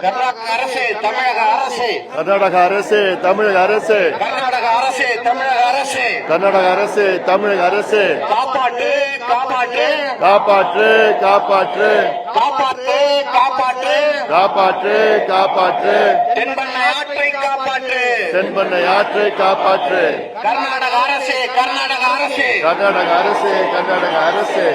கர்நாடக அரசு தமிழக அரசு. கர்நாடக அரசு தமிழக அரசு. கர்நாடக அரசு தமிழக அரசு. கர்நாடக அரசு தமிழக அரசு. காப்பாற்று காப்பாற்று. காப்பாற்று காப்பாற்று. காப்பாற்று காப்பாற்று. காப்பாற்று காப்பாற்று. தென்பண்ணை ஆற்றை காப்பாற்று. தென்பண்ணை ஆற்றை காப்பாற்று. கர்நாடக அரசு கர்நாடக அரசு. கர்நாடக அரசு கர்நாடக அரசு.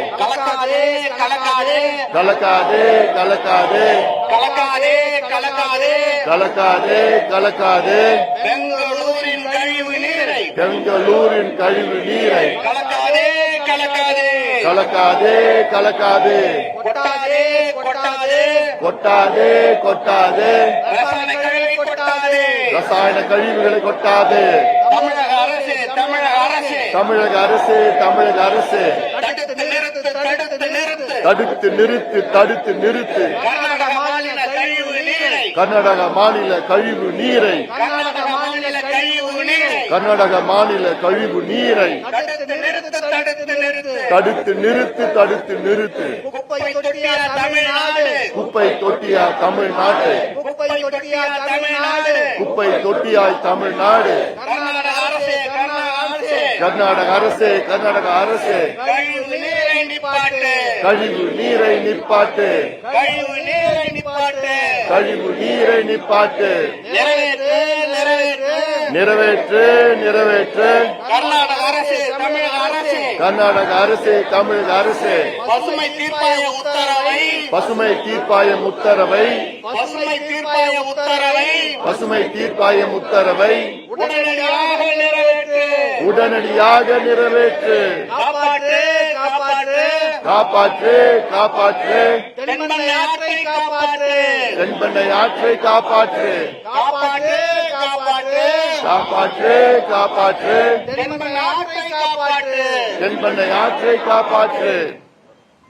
கலக்காதே கலக்காதே. கலக்காதே கலக்காதே. கலக்காதே கலக்காதே. கலக்காதே கலக்காதே. பெங்களூரின் கழிவு நீரை. பெங்களூரின் கழிவு நீரை. கலக்காதே கலக்காதே. கலக்காதே கலக்காதே. கொட்டாதே கொட்டாதே. கொட்டாதே கொட்டாதே. ரசாயன கழிவை கொட்டாதே. ரசாயன கழிவுகளை கொட்டாதே. தமிழக அரசு தமிழக அரசு. தமிழக அரசு தமிழக அரசு. தடுத்து நிறுத்து. தடுத்து நிறுத்து கர்நாடக மாநில கழிவு நீரை. கர்நாடக மாநில கழிவு நீரை. தடுத்து நிறுத்து தடுத்து நிறுத்து. குப்பை தொட்டியா தமிழ்நாடு. குப்பை தொட்டியாய் தமிழ்நாடு. கர்நாடக அரசு கர்நாடக அரசு. கழிவு நீரை நிப்பாட்டு. கழிவு நீரை நிப்பாட்டு. நிறைவேற்று நிறைவேற்று. கர்நாடக அரசு தமிழக அரசு. கர்நாடக அரசு தமிழக அரசு. பசுமை தீர்ப்பாய உத்தரவை. பசுமை தீர்ப்பாயம் உத்தரவை. பசுமை தீர்ப்பாய உத்தரவை. பசுமை தீர்ப்பாயம் உத்தரவை. உடனடியாக உடனடியாக நிறைவேற்று. காப்பாற்று காப்பாற்று. காப்பாற்று காப்பாற்று. தென்பண்ணை ஆற்றை காப்பாற்று. தென்பண்ணை ஆற்றை காப்பாற்று. காப்பாற்று காப்பாற்று. காப்பாற்று காப்பாற்று. தென்பண்ணை ஆற்றை காப்பாற்று. தென்பண்ணை ஆற்றை காப்பாற்று.